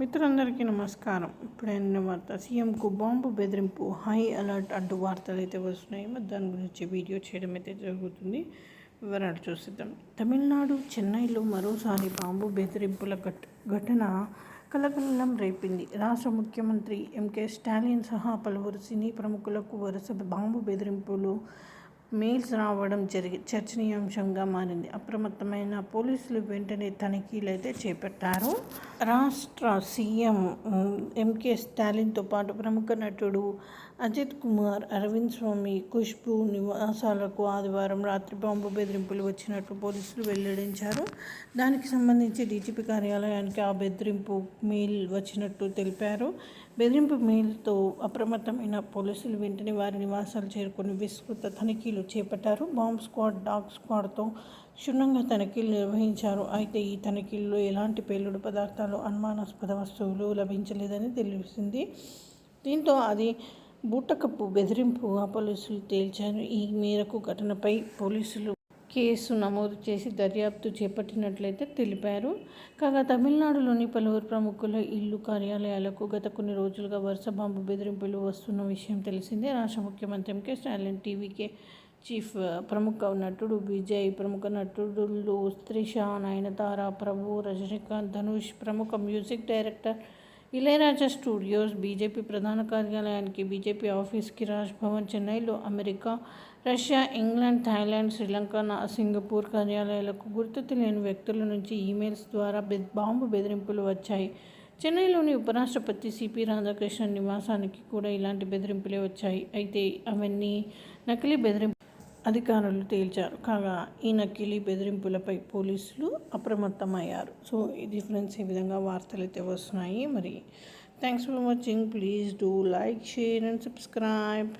మిత్రులందరికీ నమస్కారం. ఇప్పుడైన వార్త. సీఎంకు బాంబు బెదిరింపు. హై అలర్ట్ అంటూ వార్తలు అయితే వస్తున్నాయి. మరి దాని గురించి వీడియో చేయడం అయితే జరుగుతుంది. వివరాలు చూసిద్దాం. తమిళనాడు చెన్నైలో మరోసారి బాంబు బెదిరింపుల ఘట ఘటన కలకలం రేపింది. రాష్ట్ర ముఖ్యమంత్రి ఎంకే స్టాలిన్ సహా పలువురు సినీ ప్రముఖులకు వరుస బాంబు బెదిరింపులు మెయిల్స్ రావడం జరిగి చర్చనీయాంశంగా మారింది. అప్రమత్తమైన పోలీసులు వెంటనే తనిఖీలు అయితే చేపట్టారు. రాష్ట్ర సీఎం ఎంకే స్టాలిన్తో పాటు ప్రముఖ నటుడు అజిత్ కుమార్ అరవింద్ స్వామి ఖుష్బు నివాసాలకు ఆదివారం రాత్రి బాంబు బెదిరింపులు వచ్చినట్లు పోలీసులు వెల్లడించారు. దానికి సంబంధించి డీజీపీ కార్యాలయానికి ఆ బెదిరింపు మెయిల్ వచ్చినట్టు తెలిపారు. బెదిరింపు మేలుతో అప్రమత్తమైన పోలీసులు వెంటనే వారి నివాసాలు చేరుకొని విస్తృత తనిఖీలు చేపట్టారు. బాంబ్ స్క్వాడ్ డాగ్ స్క్వాడ్తో క్షుణ్ణంగా తనిఖీలు నిర్వహించారు. అయితే ఈ తనిఖీల్లో ఎలాంటి పేలుడు పదార్థాలు అనుమానాస్పద వస్తువులు లభించలేదని తెలిసింది. దీంతో అది బూటకపు బెదిరింపుగా పోలీసులు తేల్చారు. ఈ మేరకు ఘటనపై పోలీసులు కేసు నమోదు చేసి దర్యాప్తు చేపట్టినట్లయితే తెలిపారు. కాగా తమిళనాడులోని పలువురు ప్రముఖుల ఇల్లు కార్యాలయాలకు గత కొన్ని రోజులుగా వరుస బాంబు బెదిరింపులు వస్తున్న విషయం తెలిసిందే. రాష్ట్ర ముఖ్యమంత్రి ఎంకే స్టాలిన్ టీవీకే చీఫ్ ప్రముఖ నటుడు విజయ్ ప్రముఖ నటుడులు త్రిష నయనతార ప్రభు రజనీకాంత్ ధనుష్ ప్రముఖ music director Ilaiyaraaja studios BJP ప్రధాన కార్యాలయానికి బీజేపీ ఆఫీస్కి రాజ్భవన్ చెన్నైలో America Russia England Thailand Sri Lanka Singapore కార్యాలయాలకు గుర్తు తెలియని వ్యక్తుల నుంచి ఈమెయిల్స్ ద్వారా బె- బాంబు బెదిరింపులు వచ్చాయి. చెన్నైలోని ఉపరాష్ట్రపతి సిపి రాధాకృష్ణన్ నివాసానికి కూడా ఇలాంటి బెదిరింపులే వచ్చాయి. అయితే అవన్నీ నకిలీ బెదిరింపు అధికారులు తేల్చారు. కాగా ఈ నకిలీ బెదిరింపులపై పోలీసులు అప్రమత్తమయ్యారు. సో ఇది ఫ్రెండ్స్ ఈ విధంగా వార్తలు అయితే వస్తున్నాయి. మరి thanks for watching please do like share and subscribe